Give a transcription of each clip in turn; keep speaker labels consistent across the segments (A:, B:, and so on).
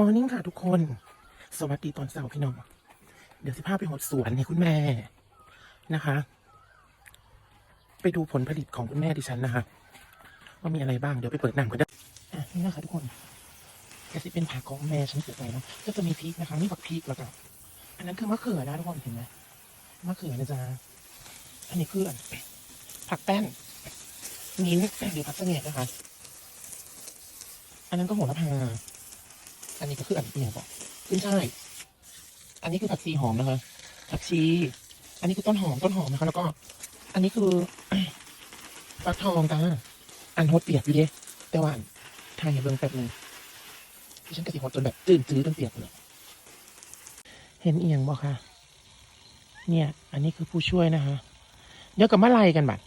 A: มอร์นิ่งค่ะทุกคน สวัสดีตอนเช้าพี่น้อง เดี๋ยวสิพาไปหดสวนให้คุณแม่นะคะ ไปดูผลผลิตของคุณแม่ดิฉันนะคะ ว่ามีอะไรบ้าง เดี๋ยวไปเปิดหนังกันได้นี่นะคะทุกคนก็จะเป็นผักของแม่ฉันปลูกไว้เนาะก็จะมีพริกนะคะนี่ผักพริกแล้วก็อันนั้นคือมะเขือนะทุกคนเห็นไหมมะเขือนะจ๊ะอันนี้คือผักแป้นมิ้นหรือผักเสนียดนะคะ อันนั้นก็โหระพา อันนี้ก็คืออันเปียกบอกขึ้นช่ายอันนี้คือผักชีหอมนะคะผักชี อันนี้คือต้นหอมต้นหอมนะคะ แล้วก็ อันนี้คือฟักทองจ้าอันโฮดเปียกอยู่เด้แต่ว่าทายให้เบิ่งแป๊บหนึงที่ฉันกระสิฮดจนแบบจืดจืดจนเปียกเลยเห็นเอียงบ่คะเนี่ย อันนี้คือผู้ช่วยนะคะเดี๋ยวกับมาไล่กันบัด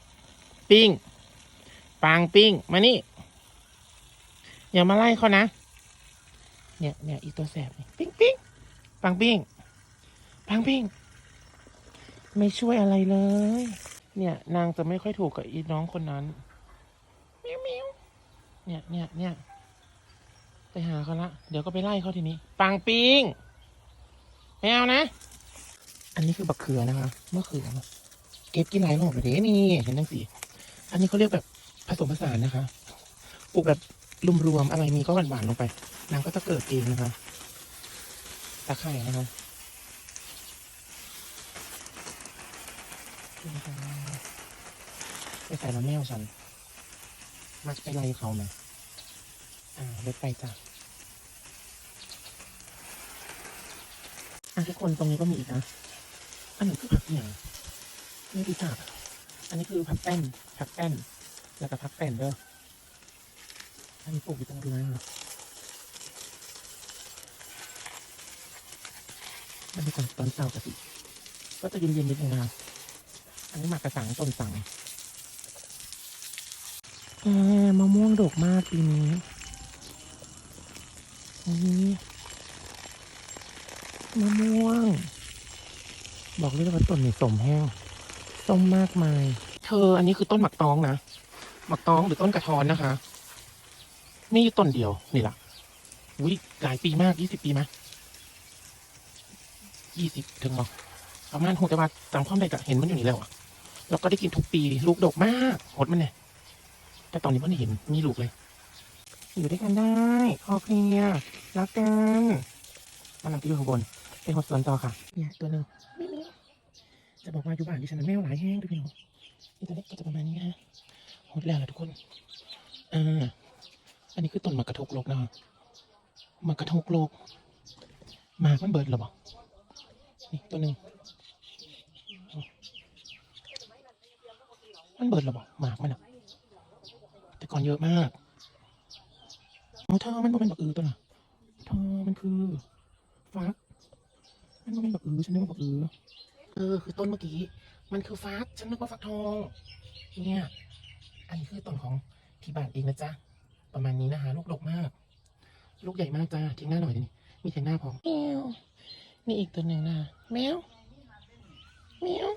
A: ปิ้ง ปางปิ้ง มานี่ อย่ามาไล่เขานะ เนี่ยเนี่ยอีตัวแสบนี่ปิ้งปิ้งปังปิ้งปังปิ้งไม่ช่วยอะไรเลย เนี่ยนางจะไม่ค่อยถูกกับอีน้องคนนั้นมิวมิวเนี่ยเนี่ยเนี่ยไปหาเขาละ เดี๋ยวก็ไปไล่เขาทีนี้ ปังปิ้งไม่เอานะ อันนี้คือบักเขือนะคะมะเขือนเก็บกินหลายรอบเลยนี่เห็นทั้งสีอันนี้เขาเรียกแบบผสมผสานนะคะ ปลูกแบบรวมๆอะไรมีก็หวานๆลงไป นางก็จะเกิดเองนะคะตะไคร่นะคะไปใส่ละแมวฉันมาจะไปไล่เขาไหมอ่าเดินไปจ้ะอะทุกคนตรงนี้ก็มีอีกนะ อันนี้คือผักเนี่ยไม่รู้จักอะอันนี้คือผักแป้นผักแป้น แล้วก็ผักแป้นเด้ออันนี้ปลูกอยู่ตรงนี้นะ มันเป็นตอนเช้ากะสิก็จะเย็นๆนิดนึงนะครับอันนี้หมากกระสังต้นสังแหมะม่วงดกมากปีนี้นี่มะม่วง บอกเลยว่าต้นนี่สมแห้งส้มมากมาย เธออันนี้คือต้นหมักตองนะหมักตองหรือต้นกระท้อนนะคะ นี่อยู่ต้นเดียวนี่ละวิหลายปีมากยี่สิบปีไหม ยี่สิบถึงหรอประมาณหกแต่ว่าตามความได้กะเห็นมันอยู่นี่แล้วอะแล้วก็ได้กินทุกปีลูกดกมากหดมันเนี่ยแต่ตอนนี้ไม่ได้เห็นมีลูกเลย อยู่ด้วยกันได้คอเคลียร์รักกันมาหลังที่อยู่ข้างบนเป็นหดสวนต่อค่ะเนี่ยตัวหนึ่งจะบอกว่าอยู่บ้านดิฉันมันแมวหลายแห้งด้วยพี่น้องนี่ตัวเล็กก็จะประมาณนี้ฮะหดแล้วล่ะทุกคนอ่าอันนี้คือต้นหมากกระทกโลกนะครับหมากกระทกโลกหมากมันเบิดหรอบอก นี่ตัวหนึ่งมันเบิดหรอบอกหมากมันอะแต่ก่อนเยอะมากโอ้เธอมันก็เป็นบักอือตัวน่ะเธอมันคือฟักมันก็เป็นบักอือฉันนึกว่าบักอือเออคือต้นเมื่อกี้มันคือฟักฉันนึกว่าฟักทองเนี่ยอันนี้คือต้นของที่บ้านเองนะจ๊ะประมาณนี้นะคะลูกดกมาก ลูกใหญ่มากจ้าทิ้งหน้าหน่อยดิมีแต่หน้าพร้อม นี่อีกตัวหนึ่งนะแมวแมว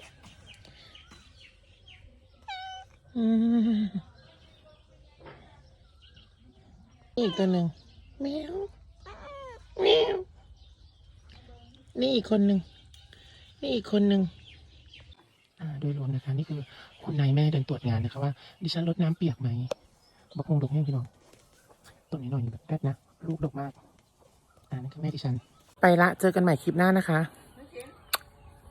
A: อีกตัวหนึ่งแมวแมวนี่อีกคนหนึ่งนี่อีกคนหนึ่งโดยรวมนะคะนี่คือคุณนายแม่เดินตรวจงานนะคะว่า ดิฉันลดน้ำเปียกไหมบักคงดกแห้งพี่น้องต้นนี้หน่อยแบบแป๊บนะลูกดกมากอ่านี่คือแม่ดิฉัน ไปละ เจอกันใหม่คลิปหน้านะคะ